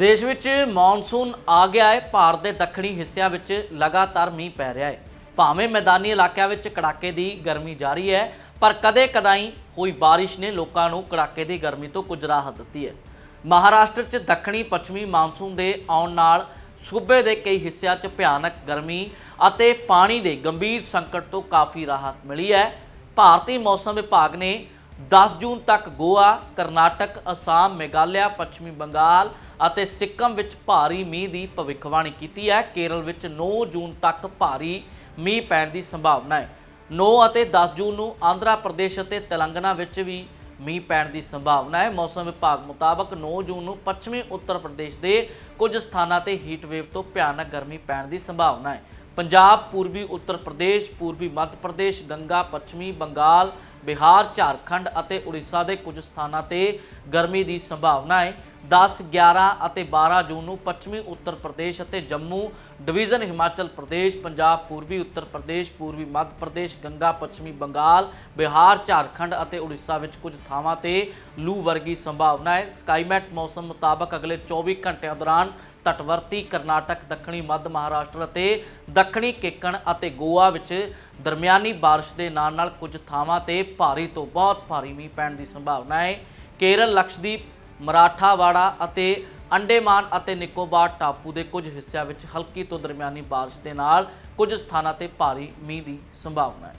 ਦੇਸ਼ ਵਿੱਚ ਮੌਨਸੂਨ ਆ ਗਿਆ ਹੈ। ਭਾਰਤ ਦੇ ਦੱਖਣੀ ਹਿੱਸਿਆਂ ਵਿੱਚ ਲਗਾਤਾਰ ਮੀਂਹ ਪੈ ਰਿਹਾ ਹੈ। ਭਾਵੇਂ ਮੈਦਾਨੀ ਇਲਾਕਿਆਂ ਵਿੱਚ ਕੜਾਕੇ ਦੀ ਗਰਮੀ ਜਾਰੀ ਹੈ, ਪਰ ਕਦੇ-ਕਦਾਈ ਹੋਈ ਬਾਰਿਸ਼ ਨੇ ਲੋਕਾਂ ਨੂੰ ਕੜਾਕੇ ਦੀ ਗਰਮੀ ਤੋਂ ਕੁਝ ਰਾਹਤ ਦਿੱਤੀ ਹੈ। ਮਹਾਰਾਸ਼ਟਰ 'ਚ ਦੱਖਣੀ ਪੱਛਮੀ ਮਾਨਸੂਨ ਦੇ ਆਉਣ ਨਾਲ ਸੂਬੇ ਦੇ ਕਈ ਹਿੱਸਿਆਂ 'ਚ ਭਿਆਨਕ ਗਰਮੀ ਅਤੇ ਪਾਣੀ ਦੇ ਗੰਭੀਰ ਸੰਕਟ ਤੋਂ ਕਾਫੀ ਰਾਹਤ ਮਿਲੀ ਹੈ। ਭਾਰਤੀ ਮੌਸਮ ਵਿਭਾਗ ਨੇ 10 ਜੂਨ ਤੱਕ ਗੋਆ, ਕਰਨਾਟਕ, ਅਸਾਮ, ਮੇਘਾਲਿਆ, ਪੱਛਮੀ ਬੰਗਾਲ ਅਤੇ ਸਿੱਕਮ ਵਿੱਚ ਭਾਰੀ ਮੀਂਹ ਦੀ ਭਵਿੱਖਬਾਣੀ ਕੀਤੀ ਹੈ। ਕੇਰਲ ਵਿੱਚ 9 ਜੂਨ ਤੱਕ ਭਾਰੀ ਮੀਂਹ ਪੈਣ ਦੀ ਸੰਭਾਵਨਾ ਹੈ। 9 ਅਤੇ 10 ਜੂਨ ਨੂੰ ਆਂਧਰਾ ਪ੍ਰਦੇਸ਼ ਅਤੇ ਤੇਲੰਗਾਨਾ ਵਿੱਚ ਵੀ ਮੀਂਹ ਪੈਣ ਦੀ ਸੰਭਾਵਨਾ ਹੈ ਮੌਸਮ ਵਿਭਾਗ ਮੁਤਾਬਕ 9 ਜੂਨ ਨੂੰ ਪੱਛਮੀ ਉੱਤਰ ਪ੍ਰਦੇਸ਼ ਦੇ ਕੁਝ ਸਥਾਨਾਂ ਤੇ ਹੀਟ ਵੇਵ ਤੋਂ ਭਿਆਨਕ ਗਰਮੀ ਪੈਣ ਦੀ ਸੰਭਾਵਨਾ ਹੈ ਪੰਜਾਬ ਪੂਰਬੀ ਉੱਤਰ ਪ੍ਰਦੇਸ਼ ਪੂਰਬੀ ਮੱਧ ਪ੍ਰਦੇਸ਼ ਗੰਗਾ ਪੱਛਮੀ ਬੰਗਾਲ ਬਿਹਾਰ, ਝਾਰਖੰਡ ਅਤੇ ਉੜੀਸਾ ਦੇ ਕੁਝ ਸਥਾਨਾਂ ਤੇ ਗਰਮੀ ਦੀ ਸੰਭਾਵਨਾ ਹੈ। 10 11 ਅਤੇ 12 ਜੂਨ ਨੂੰ ਪੱਛਮੀ ਉੱਤਰ ਪ੍ਰਦੇਸ਼ ਅਤੇ ਜੰਮੂ ਡਿਵੀਜ਼ਨ ਹਿਮਾਚਲ ਪ੍ਰਦੇਸ਼, ਪੰਜਾਬ, ਪੂਰਬੀ ਉੱਤਰ ਪ੍ਰਦੇਸ਼, ਪੂਰਬੀ ਮੱਧ ਪ੍ਰਦੇਸ਼, ਗੰਗਾ, ਪੱਛਮੀ ਬੰਗਾਲ, ਬਿਹਾਰ, ਝਾਰਖੰਡ ਅਤੇ ਉੜੀਸਾ ਵਿੱਚ ਕੁਝ ਥਾਵਾਂ ਤੇ ਲੂ ਵਰਗੀ ਸੰਭਾਵਨਾ ਹੈ। ਸਕਾਈਮੈਟ ਮੌਸਮ ਮੁਤਾਬਕ ਅਗਲੇ 24 ਘੰਟਿਆਂ ਦੌਰਾਨ ਤਟਵਰਤੀ ਕਰਨਾਟਕ, ਦੱਖਣੀ ਮੱਧ ਮਹਾਰਾਸ਼ਟਰ ਅਤੇ ਦੱਖਣੀ ਕੇਕਣ ਅਤੇ ਗੋਆ ਵਿੱਚ ਦਰਮਿਆਨੀ ਬਾਰਿਸ਼ ਦੇ ਨਾਲ ਨਾਲ ਕੁਝ ਥਾਵਾਂ ਤੇ ਭਾਰੀ ਤੋਂ ਬਹੁਤ ਭਾਰੀ ਮੀਂਹ ਪੈਣ ਦੀ ਸੰਭਾਵਨਾ ਹੈ। ਕੇਰਲ, ਲਕਸ਼ਦੀਪ, ਮਰਾਠਾਵਾੜਾ ਅਤੇ ਅੰਡੇਮਾਨ ਅਤੇ ਨਿਕੋਬਾਰ ਟਾਪੂ ਦੇ ਕੁਝ ਹਿੱਸਿਆਂ ਵਿੱਚ ਹਲਕੀ ਤੋਂ ਦਰਮਿਆਨੀ ਬਾਰਿਸ਼ ਦੇ ਨਾਲ ਕੁਝ ਸਥਾਨਾਂ ਤੇ ਭਾਰੀ ਮੀਂਹ ਦੀ ਸੰਭਾਵਨਾ ਹੈ।